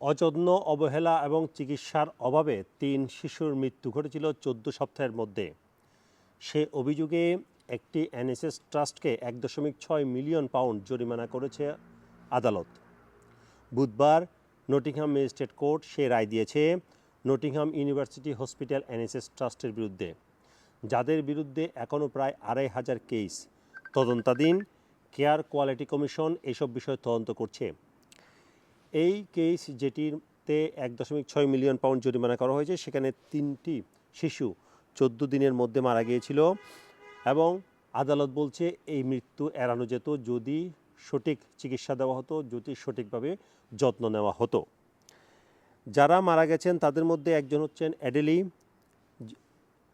অযত্ন, অবহেলা এবং চিকিৎসার অভাবে তিন শিশুর মৃত্যু ঘটেছিল চোদ্দ সপ্তাহের মধ্যে। সে অভিযোগে একটি এনএসএস ট্রাস্টকে এক দশমিক ছয় মিলিয়ন পাউন্ড জরিমানা করেছে আদালত। বুধবার নটিংহাম ম্যাজিস্ট্রেট কোর্ট সে রায় দিয়েছে নটিংহাম ইউনিভার্সিটি হসপিটাল এনএসএস ট্রাস্টের বিরুদ্ধে, যাদের বিরুদ্ধে এখনও প্রায় আড়াই হাজার কেস। তদন্তাধীন কেয়ার কোয়ালিটি কমিশন এসব বিষয়ে তদন্ত করছে। এই কেস যেটিতে এক দশমিক ছয় মিলিয়ন পাউন্ড জরিমানা করা হয়েছে, সেখানে তিনটি শিশু চোদ্দ দিনের মধ্যে মারা গিয়েছিল এবং আদালত বলছে এই মৃত্যু এড়ানো যেত যদি সঠিক চিকিৎসা দেওয়া হতো, যদি সঠিকভাবে যত্ন নেওয়া হতো। যারা মারা গেছেন, তাদের মধ্যে একজন হচ্ছেন অ্যাডেলি।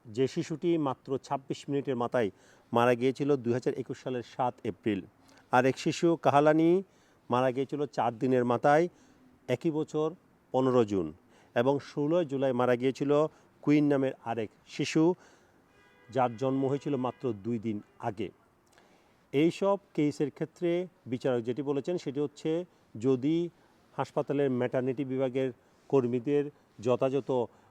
যে শিশুটি মাত্র ২৬ মিনিটের মাথায় মারা গিয়েছিল দুই হাজার একুশ সালের সাত এপ্রিল। আর এক শিশু কাহালানি। মারা গিয়েছিল চার দিনের মাথায়, একই বছর পনেরো জুন এবং ষোলোই জুলাই মারা গিয়েছিল কুইন নামের আরেক শিশু, যার জন্ম হয়েছিল মাত্র দুই দিন আগে। এইসব কেসের ক্ষেত্রে বিচারক যেটি বলেছেন সেটি হচ্ছে, যদি হাসপাতালের ম্যাটার্নিটি বিভাগের কর্মীদের যথাযথ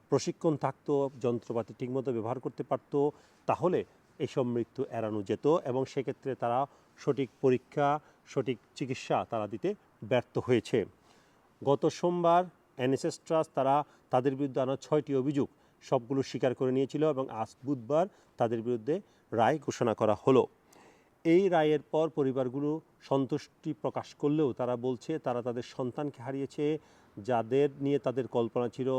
প্রশিক্ষণ থাকতো, যন্ত্রপাতি ঠিকমতো ব্যবহার করতে পারতো, তাহলে এসব মৃত্যু এড়ানো যেত এবং সেক্ষেত্রে তারা সঠিক পরীক্ষা সঠিক চিকিৎসা তারা দিতে ব্যর্থ হয়েছে। গত সোমবার এনএসএস ট্রাস্ট তারা তাদের বিরুদ্ধে আনা ছয়টি অভিযোগ সবগুলো স্বীকার করে নিয়েছিল এবং আজ বুধবার তাদের বিরুদ্ধে রায় ঘোষণা করা হলো। এই রায়ের পর পরিবারগুলো সন্তুষ্টি প্রকাশ করলেও তারা বলছে তারা তাদের সন্তানকে হারিয়েছে, যাদের নিয়ে তাদের কল্পনা ছিল,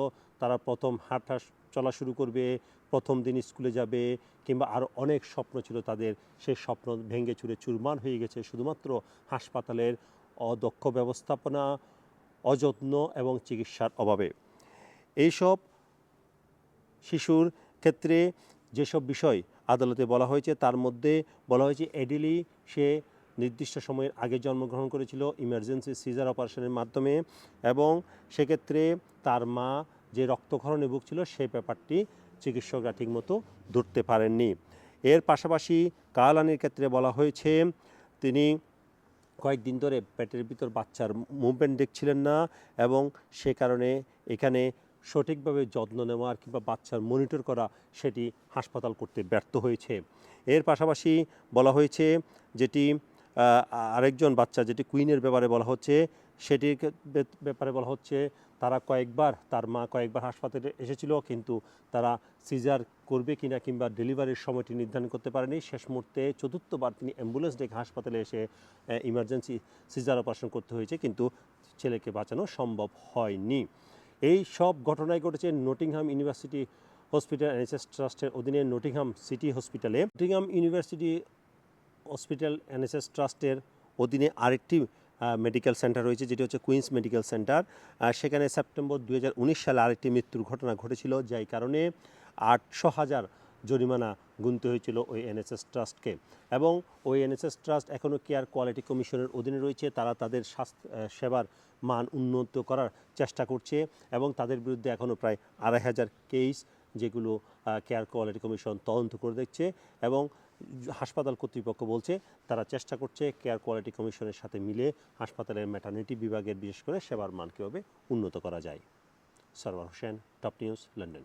তারা প্রথম হাঁটা চলা শুরু করবে, প্রথম দিন স্কুলে যাবে, কিংবা আরও অনেক স্বপ্ন ছিল তাদের। সেই স্বপ্ন ভেঙে চুরে চুরমার হয়ে গেছে শুধুমাত্র হাসপাতালের অদক্ষ ব্যবস্থাপনা, অযত্ন এবং চিকিৎসার অভাবে। এইসব শিশুর ক্ষেত্রে যেসব বিষয় আদালতে বলা হয়েছে, তার মধ্যে বলা হয়েছে, এডিলি সে নির্দিষ্ট সময়ের আগে জন্মগ্রহণ করেছিল ইমার্জেন্সি সিজার অপারেশনের মাধ্যমে এবং সেক্ষেত্রে তার মা যে রক্তক্ষরণে ভুগছিল সেই ব্যাপারটি চিকিৎসকরা ঠিকমতো ধরতে পারেননি। এর পাশাপাশি কালানির ক্ষেত্রে বলা হয়েছে, তিনি কয়েকদিন ধরে পেটের ভিতর বাচ্চার মুভমেন্ট দেখছিলেন না এবং সে কারণে এখানে সঠিকভাবে যত্ন নেওয়ার কিংবা বাচ্চার মনিটর করা সেটি হাসপাতাল করতে ব্যর্থ হয়েছে। এর পাশাপাশি বলা হয়েছে যেটি আরেকজন বাচ্চা যেটি কুইনের ব্যাপারে বলা হচ্ছে সেটির ব্যাপারে বলা হচ্ছে, তারা কয়েকবার, তার মা কয়েকবার হাসপাতালে এসেছিল, কিন্তু তারা সিজার করবে কিনা কিংবা ডেলিভারির সময়টি নির্ধারণ করতে পারেনি। শেষ মুহূর্তে চতুর্থবার তিনি অ্যাম্বুলেন্স ডেকে হাসপাতালে এসে ইমার্জেন্সি সিজার অপারেশন করতে হয়েছে, কিন্তু ছেলেকে বাঁচানো সম্ভব হয়নি। এই সব ঘটনাই ঘটেছে নটিংহাম ইউনিভার্সিটি হসপিটাল এনএসএস ট্রাস্টের অধীনে নটিংহাম সিটি হসপিটালে। নটিংহাম ইউনিভার্সিটি হসপিটাল এনএসএস ট্রাস্টের অধীনে আরেকটি মেডিকেল সেন্টার রয়েছে, যেটি হচ্ছে কুইন্স মেডিকেল সেন্টার। সেখানে সেপ্টেম্বর দু হাজার উনিশ সালে আরেকটি মৃত্যুর ঘটনা ঘটেছিল, যাই কারণে আটশো হাজার জরিমানা গুনতে হয়েছিল ওই এনএসএস ট্রাস্টকে এবং ওই এনএসএস ট্রাস্ট এখনও কেয়ার কোয়ালিটি কমিশনের অধীনে রয়েছে। তারা তাদের স্বাস্থ্য সেবার মান উন্নত করার চেষ্টা করছে এবং তাদের বিরুদ্ধে এখনও প্রায় আড়াই হাজার কেস যেগুলো কেয়ার কোয়ালিটি কমিশন তদন্ত করে দেখছে এবং হাসপাতাল কর্তৃপক্ষ বলছে তারা চেষ্টা করছে কেয়ার কোয়ালিটি কমিশনের সাথে মিলে হাসপাতালের ম্যাটার্নিটি বিভাগের বিশেষ করে সেবার মান কীভাবে উন্নত করা যায়। Sarwar Hossain, top news, London.